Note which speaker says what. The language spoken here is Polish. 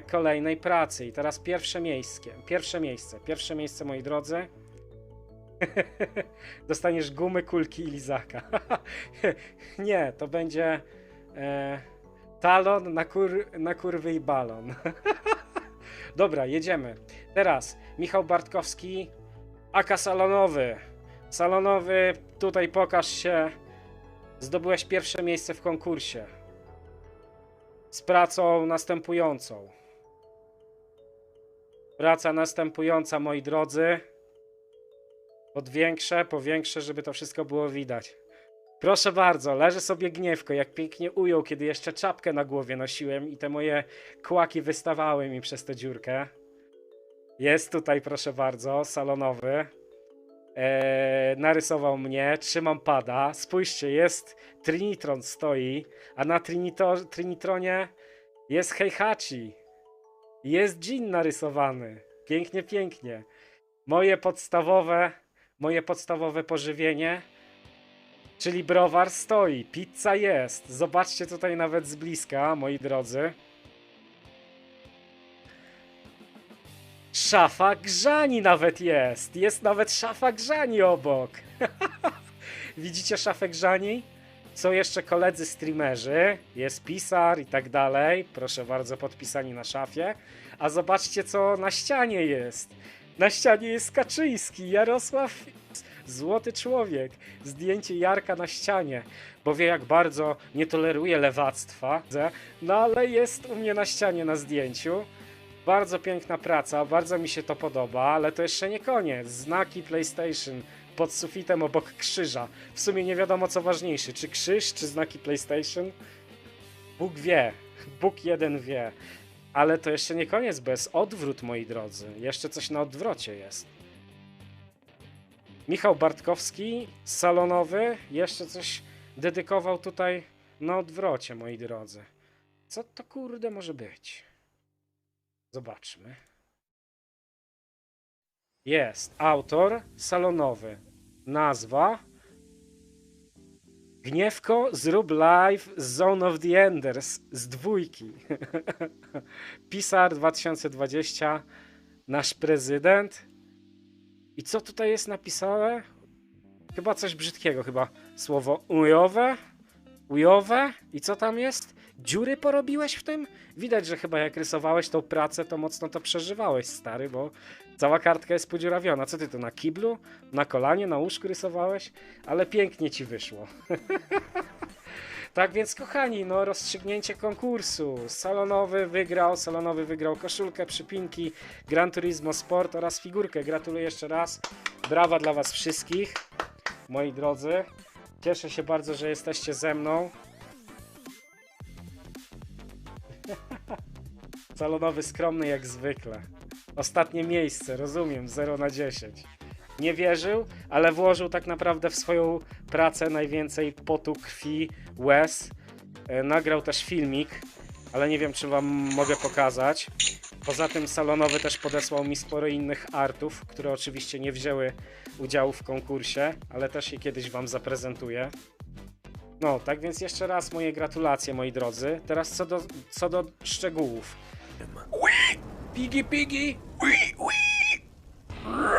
Speaker 1: kolejnej pracy. I teraz pierwsze miejsce. Pierwsze miejsce. Pierwsze miejsce, moi drodzy. Dostaniesz gumy, kulki i lizaka. Nie, to będzie e, talon na, kur, na kurwy i balon. Dobra, jedziemy. Teraz Michał Bartkowski, Aka Salonowy. Salonowy, tutaj pokaż się. Zdobyłeś pierwsze miejsce w konkursie. Z pracą następującą. Praca następująca, moi drodzy. Podwiększę, powiększę, żeby to wszystko było widać. Proszę bardzo, leży sobie gniewko, jak pięknie ujął, kiedy jeszcze czapkę na głowie nosiłem i te moje kłaki wystawały mi przez tę dziurkę. Jest tutaj, proszę bardzo, salonowy. Eee, narysował mnie, trzymam pada. Spójrzcie, jest Trinitron stoi, a na Trinitronie jest Heihachi. Jest Jin narysowany. Pięknie, pięknie. Moje podstawowe, moje podstawowe pożywienie, czyli browar stoi, pizza jest. Zobaczcie tutaj nawet z bliska, moi drodzy. Szafa grzani nawet jest. Jest nawet szafa grzani obok. Widzicie szafę grzani? Są jeszcze koledzy streamerzy, jest pisar i tak dalej. Proszę bardzo, podpisani na szafie. A zobaczcie, co na ścianie jest. Na ścianie jest Kaczyński, Jarosław, złoty człowiek. Zdjęcie Jarka na ścianie, bo wie, jak bardzo nie toleruje lewactwa. No ale jest u mnie na ścianie na zdjęciu. Bardzo piękna praca, bardzo mi się to podoba, ale to jeszcze nie koniec. Znaki PlayStation pod sufitem obok krzyża. W sumie nie wiadomo co ważniejsze, czy krzyż, czy znaki PlayStation. Bóg wie, Bóg jeden wie. Ale to jeszcze nie koniec, bez odwrót, moi drodzy. Jeszcze coś na odwrocie jest. Michał Bartkowski, salonowy, jeszcze coś dedykował tutaj na odwrocie, moi drodzy. Co to kurde może być? Zobaczmy. Jest autor salonowy. Nazwa Gniewko zrób live Zone of the Enders z dwójki. Pisar 2020 nasz prezydent. I co tutaj jest napisane? Chyba coś brzydkiego, chyba słowo ujowe, ujowe i co tam jest? Dziury porobiłeś w tym? Widać, że chyba jak rysowałeś tą pracę, to mocno to przeżywałeś, stary, bo cała kartka jest podziurawiona. Co ty to na kiblu, na kolanie, na łóżku rysowałeś? Ale pięknie ci wyszło. tak więc, kochani, no rozstrzygnięcie konkursu. Salonowy wygrał, salonowy wygrał koszulkę, przypinki, Gran Turismo Sport oraz figurkę. Gratuluję jeszcze raz. Brawa dla was wszystkich, moi drodzy. Cieszę się bardzo, że jesteście ze mną. Salonowy skromny jak zwykle. Ostatnie miejsce, rozumiem, 0 na 10. Nie wierzył, ale włożył tak naprawdę w swoją pracę najwięcej potu, krwi, łez. E, nagrał też filmik, ale nie wiem, czy wam mogę pokazać. Poza tym salonowy też podesłał mi sporo innych artów, które oczywiście nie wzięły udziału w konkursie, ale też je kiedyś wam zaprezentuję. No, tak więc jeszcze raz moje gratulacje, moi drodzy. Teraz co do, co do szczegółów. Wee! Piggy, piggy! Wee, wee!